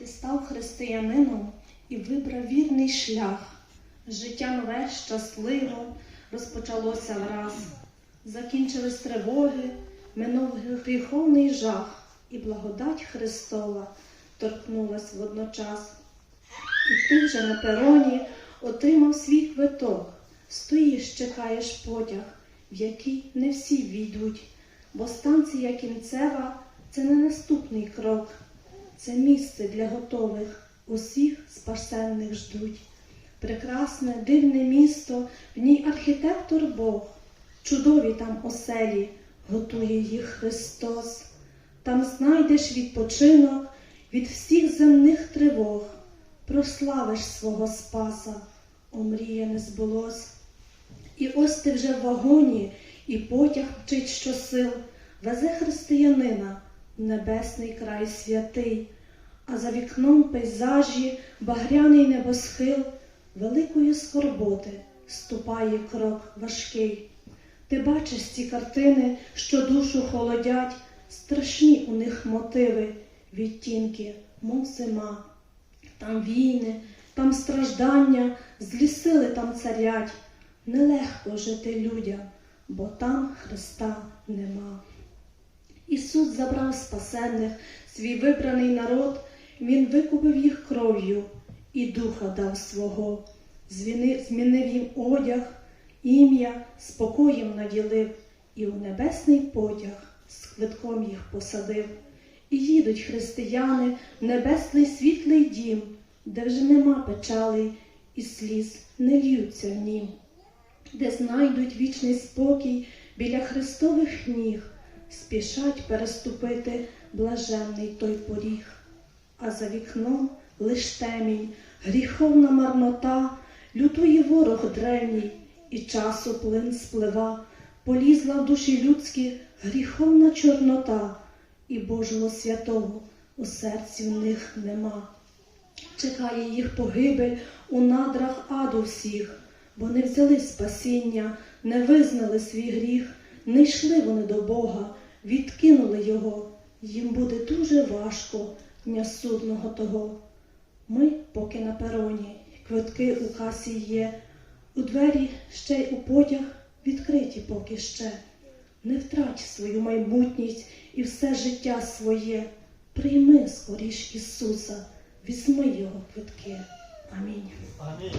Ти став християнином і вибрав вірний шлях. Життя нове, щасливо розпочалося враз. Закінчились тривоги, минув гріховний жах, і благодать Христова торкнулась водночас. І ти вже на пероні отримав свій квиток. Стоїш, чекаєш потяг, в який не всі війдуть, бо станція кінцева це не наступний крок, це місце для готових, усіх спасенних ждуть. Прекрасне, дивне місто, в ній архітектор Бог, чудові там оселі, готує їх Христос. Там знайдеш відпочинок від всіх земних тривог, прославиш свого Спаса, омрія не збулось. І ось ти вже в вагоні, і потяг мчить щосил, везе християнина небесний край святий, а за вікном пейзажі, багряний небосхил, великої скорботи ступає крок важкий. Ти бачиш ці картини, що душу холодять, страшні у них мотиви, відтінки, мов зима. Там війни, там страждання, злі сили там царять. Нелегко жити людям, бо там Христа нема. Ісус забрав спасенних, свій вибраний народ, Він викупив їх кров'ю і духа дав свого, змінив їм одяг, ім'я, спокоєм наділив, і у небесний потяг з квитком їх посадив. І їдуть християни в небесний світлий дім, де вже нема печалей і сліз не льються в нім, де знайдуть вічний спокій біля Христових ніг, спішать переступити блаженний той поріг. А за вікном лиш темінь, гріховна марнота, лютує ворог древній, і часу плин сплива, полізла в душі людські гріховна чорнота, і Божого святого у серці в них нема. Чекає їх погибель у надрах аду всіх, бо не взяли спасіння, не визнали свій гріх, не йшли вони до Бога, відкинули його. Їм буде дуже важко дня судного того. Ми поки на пероні, квитки у касі є, у двері ще й у потяг відкриті поки ще. Не втрать свою майбутність і все життя своє. Прийми скоріш Ісуса, візьми Його квитки. Амінь. Амінь.